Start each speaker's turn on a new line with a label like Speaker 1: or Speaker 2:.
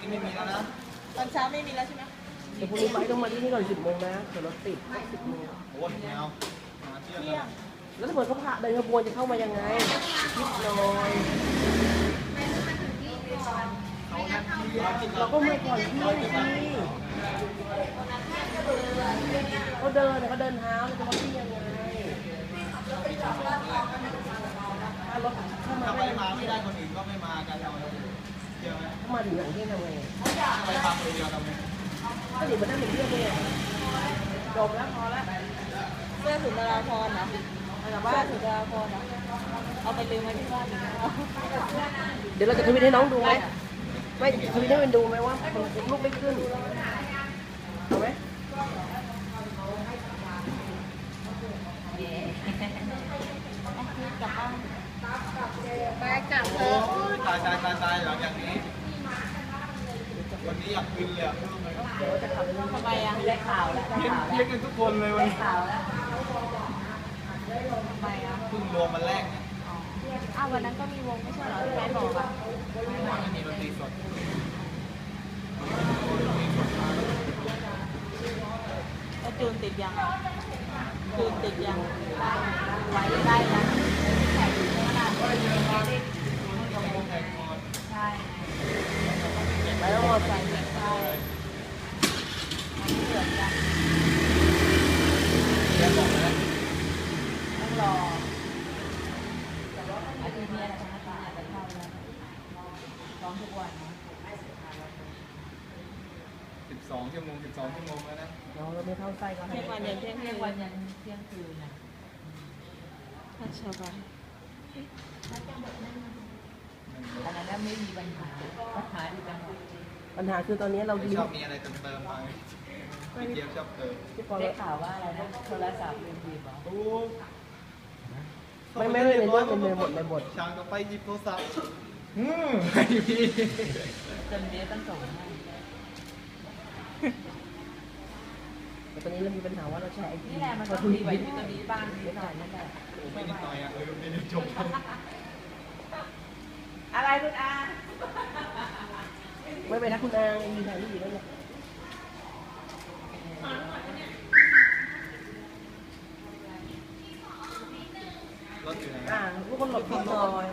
Speaker 1: นี่ไม่มีแล้วนะ
Speaker 2: ตอนเช้าไม่มีแล้วใช่ไหม
Speaker 3: เดี๋ยวพรุ่งนี้ไปต้องมาที่นี่ก่อนสิบโมงนะเดี๋ยวรถติดสิบโมง
Speaker 1: โอ้ยแมวมาเที่ยว
Speaker 2: เที่ย
Speaker 1: กั
Speaker 2: ง
Speaker 1: น
Speaker 3: แล้วถ้าเกิดเขาพาเดินขบวนจะเข้ามายังไงคิดหน่อยเราก็ไม่ก่อนที่สิเขาเดินเขาเดินเท้าเราจะมาที่ยังไงถ้ารถเข้ามา
Speaker 1: ถ้า
Speaker 3: ไม่
Speaker 1: ไม่มาไม่ได้คนอื่นก็ไม่มากันเอา มา
Speaker 3: ถึงอย่างที่ทำไง
Speaker 1: ไปฟังคนเดียวทำไม
Speaker 3: ก็เดี๋ยวมันนั่งเป็นเรื่องเลยจบแล้วพอแล้ว
Speaker 2: เสื้อสุนทราพรณ์นะ
Speaker 3: เอากลับ
Speaker 2: เสื้
Speaker 3: บ้า
Speaker 2: อนสุนทราพรณ์นะเอาไปลืมไว้ที่บ้าน
Speaker 3: เดี๋ยวเราจะทวิตให้น้องดูไหมไม่ทวิตให้มันดูไหมว่ามันลูกไม่ขึ้นเอาไหม
Speaker 2: กลับบ้าน
Speaker 4: ไปกลับเถ
Speaker 1: โอ้
Speaker 4: อะ
Speaker 1: ยตายตายตายตายหลังจากนี้ วันนี้อยากกินเลยอะเพิ่มเลย
Speaker 3: เดี๋ยวจะขับ
Speaker 2: ทำไมอะ
Speaker 3: ได้ข่าวแล้ว
Speaker 1: เลี้ยงเลี้ยงกันทุกคนเลยวันนี้
Speaker 3: ข่าวแล้ว
Speaker 2: ทำไมอะ
Speaker 1: เพิ่งรวมมันแรกเนี่ย
Speaker 2: อ้าววันนั้นก็มีวงไม่ใช่เหรอที่แม่บอกอะ
Speaker 1: ไม่มีดนตรีสด
Speaker 2: แล้วจูนติดยังจูนติดยังไว้ได้นะแข่งอยู่ขนาดนี้ใช่
Speaker 3: ไปแล้วมอไซค์
Speaker 2: ใช่เหมือนกัน
Speaker 1: เลี้ยงบอกแล้ว
Speaker 2: ต้องรออาทิตย์นี้นะอาจารย์อาจจะเข้าแล้วร้องทุกวันนะ
Speaker 1: สิบสองชั่วโมงสิบสองชั่วโมงแล้วนะ
Speaker 3: เราไม่เข้าไส้ก็ให้
Speaker 2: เที่ยงวันยันเที่ยง
Speaker 4: เที่
Speaker 2: คื
Speaker 4: ยง
Speaker 2: น
Speaker 4: วันยันเที่ยงคืนนะ
Speaker 2: ถ้าชาวบ้าน
Speaker 4: อันนั้นไม่มีปัญหาปัญหาที่จังหวัด
Speaker 3: ปัญหาคือตอนนี้เรา
Speaker 1: ไม่
Speaker 3: ลิ้
Speaker 1: ช
Speaker 3: น
Speaker 1: อบมีอะไรเติมเติมมาพี่เจี๊ยบชอบเติม
Speaker 3: ที่พอ
Speaker 4: ได้ข่าวว่าอะไรนะโทรศัพท์ลืมหยิบเหรอ
Speaker 1: โอ้
Speaker 3: ไม่ไม่ไม่ในเรื่องในในบทในบท
Speaker 1: ช่างก็ไปหยิบโทรศัพท์อืมไม่มี
Speaker 4: จนเดี๋ยวต้องส่งให้
Speaker 3: แต่ตอนนี้เรามีปัญหาว่าเราใช้ไอที
Speaker 4: นี่แหละมันต้องมีไว้ที่ตรงนี้บ้างนิดหน่อยนั่นแหละ
Speaker 1: โอ้ไม่นิดหน่อยอะเออไม่ได้จบ
Speaker 4: อะไรคุณอา
Speaker 3: ไม่เป็นนะคุณอามีถ่ายรูปอยู่แล้วเนี่ย
Speaker 1: รถอยู่ไหน
Speaker 3: อ่าลูกคนหลบผิดหน่อย